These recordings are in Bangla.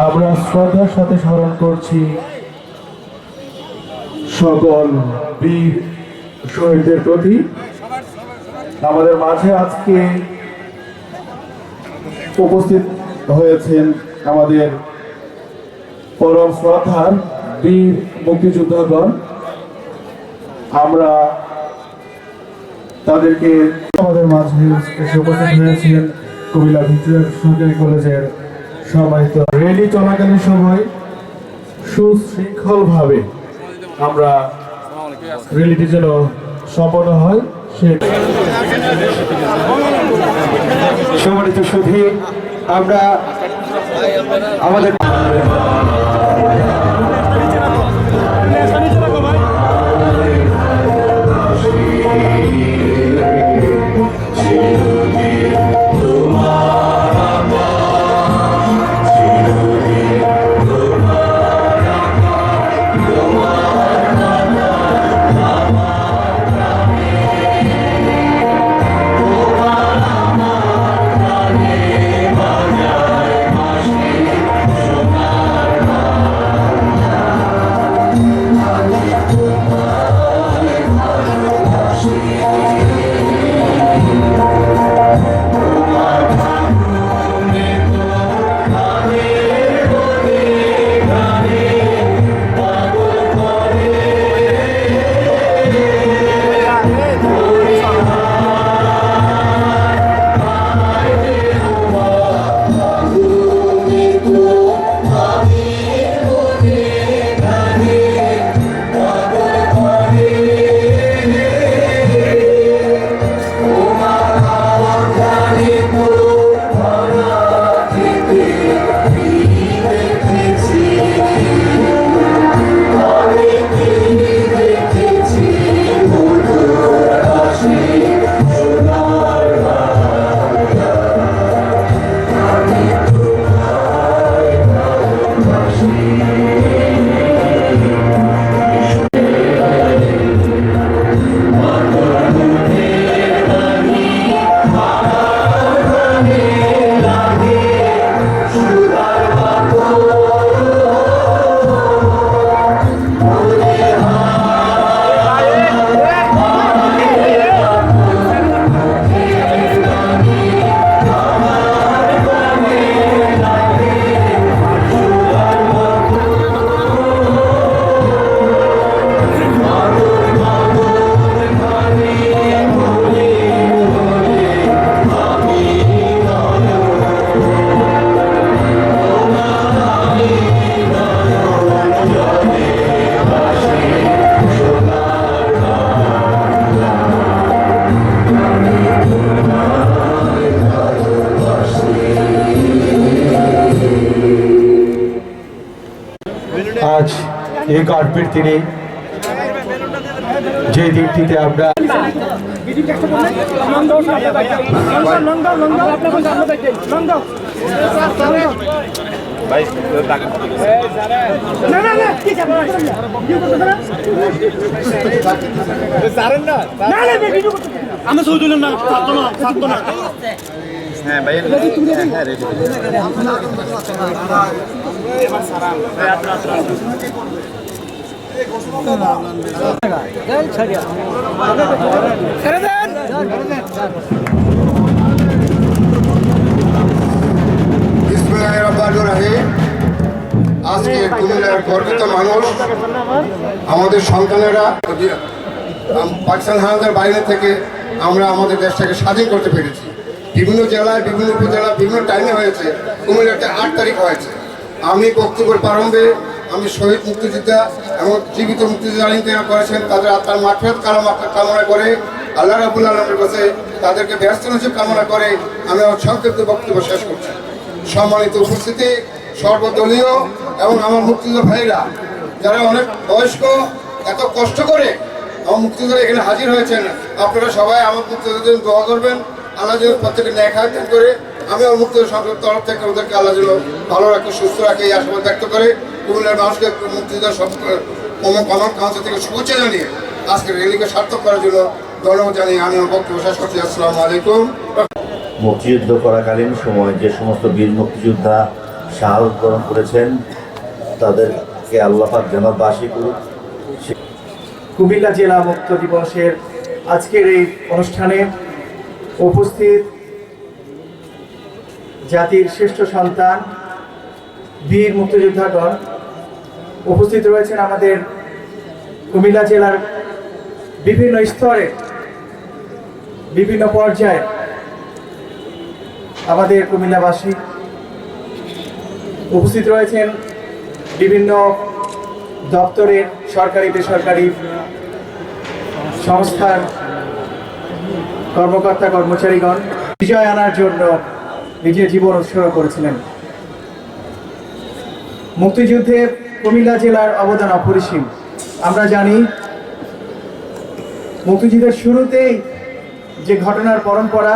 আমরা শ্রদ্ধার সাথে স্মরণ করছি সকল বীর শহীদদের প্রতি। আমাদের মাঝে আজকে উপস্থিত হয়েছেন আমাদের পরম শ্রদ্ধার বীর মুক্তিযোদ্ধাগণ। আমরা তাদেরকে আমাদের মাঝে এসে উপস্থিত হয়েছিলেন কুমিল্লা ভিক্টোরিয়া সরকারি কলেজের সম্মানিত রেলি চলাকালীন সময় সুশৃঙ্খলভাবে আমরা রেলিটি যেন সম্পন্ন হয়, সে সম্মানিত সুধী আমরা আমাদের আজ এই কার্পেট দিনে যে দিনটিতে আমরা আমি সৌদি না ছাড়তো না ছাড়তো না। রহিম আজকে কুমিল্লার গর্বিত মানুষ আমাদের সন্তানেরা পাকিস্তান হানাদার বাইরে থেকে আমরা আমাদের দেশটাকে স্বাধীন করতে পেরেছি। বিভিন্ন জেলায়, বিভিন্ন উপজেলা বিভিন্ন টাইমে হয়েছে। কুমিল্লাতে আট তারিখ হয়েছে। আমি বক্তব্যের প্রারম্ভে আমি শহীদ মুক্তিযোদ্ধা এবং জীবিত মুক্তিযোদ্ধা যারা করেছেন, তাদের আত্মার কালাম কামনা করে, আল্লাহ রাবুল আলমের কাছে তাদেরকে ব্যস্ত নসিব কামনা করে আমি আমার সংক্ষিপ্ত বক্তব্য শেষ করছি। সম্মানিত উপস্থিতি, সর্বদলীয় এবং আমার মুক্তিযোদ্ধা ভাইরা, যারা অনেক বয়স্ক, এত কষ্ট করে আমার মুক্তিযোদ্ধা এখানে হাজির হয়েছেন, আপনারা সবাই আমার মুক্তিযোদ্ধার জন্য দোয়া করবেন। আল্লাহ যেন প্রত্যেকে ন্যায় করে। আমি মুক্তিযোদ্ধা সংসদের তরফ থেকে ওদেরকে আল্লাহ যেন ভালো রাখে সুস্থ রাখে এই আশাবাদ ব্যক্ত করে। কুমিল্লার মানুষকে মুক্তিযোদ্ধা সব কমন কাউন্সিল থেকে শুভেচ্ছা জানিয়ে আজকে রেলিকে সার্থক করার জন্য ধন্যবাদ জানিয়ে আমি আমার বক্তব্য শেষ করছি। আসসালামু আলাইকুম। মুক্তিযুদ্ধ করাকালীন সময় যে সমস্ত বীর মুক্তিযোদ্ধা শাহাদত বরণ করেছেন তাদেরকে আল্লাপাক যেন বাসী করুক। কুমিল্লা জেলা মুক্ত দিবসের আজকের এই অনুষ্ঠানে উপস্থিত জাতির শ্রেষ্ঠ সন্তান, বীর মুক্তিযোদ্ধাগণ উপস্থিত রয়েছেন আমাদের কুমিল্লা জেলার বিভিন্ন স্তরে, বিভিন্ন পর্যায়ে আমাদের কুমিল্লাবাসী উপস্থিত রয়েছেন বিভিন্ন দপ্তরের সরকারি, বেসরকারি সংস্থার কর্মকর্তা কর্মচারীগণ বিজয় আনার জন্য নিজের জীবন উৎসর্গ করেছিলেন। মুক্তিযুদ্ধে কুমিল্লা জেলার অবদান অপরিসীম। আমরা জানি, মুক্তিযুদ্ধের শুরুতেই যে ঘটনার পরম্পরা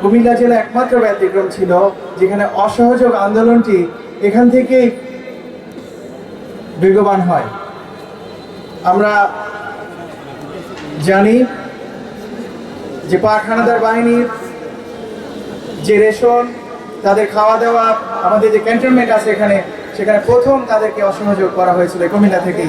কুমিল্লা জেলা একমাত্র ব্যতিক্রম ছিল, যেখানে অসহযোগ আন্দোলনটি এখান থেকেই বেগবান হয়। আমরা জানি যে পাখানাদার বাহিনীর যে রেশন, তাদের খাওয়া দাওয়া আমাদের যে ক্যান্টনমেন্ট আছে এখানে, সেখানে প্রথম তাদেরকে অসহযোগ করা হয়েছিল কুমিল্লা থেকেই।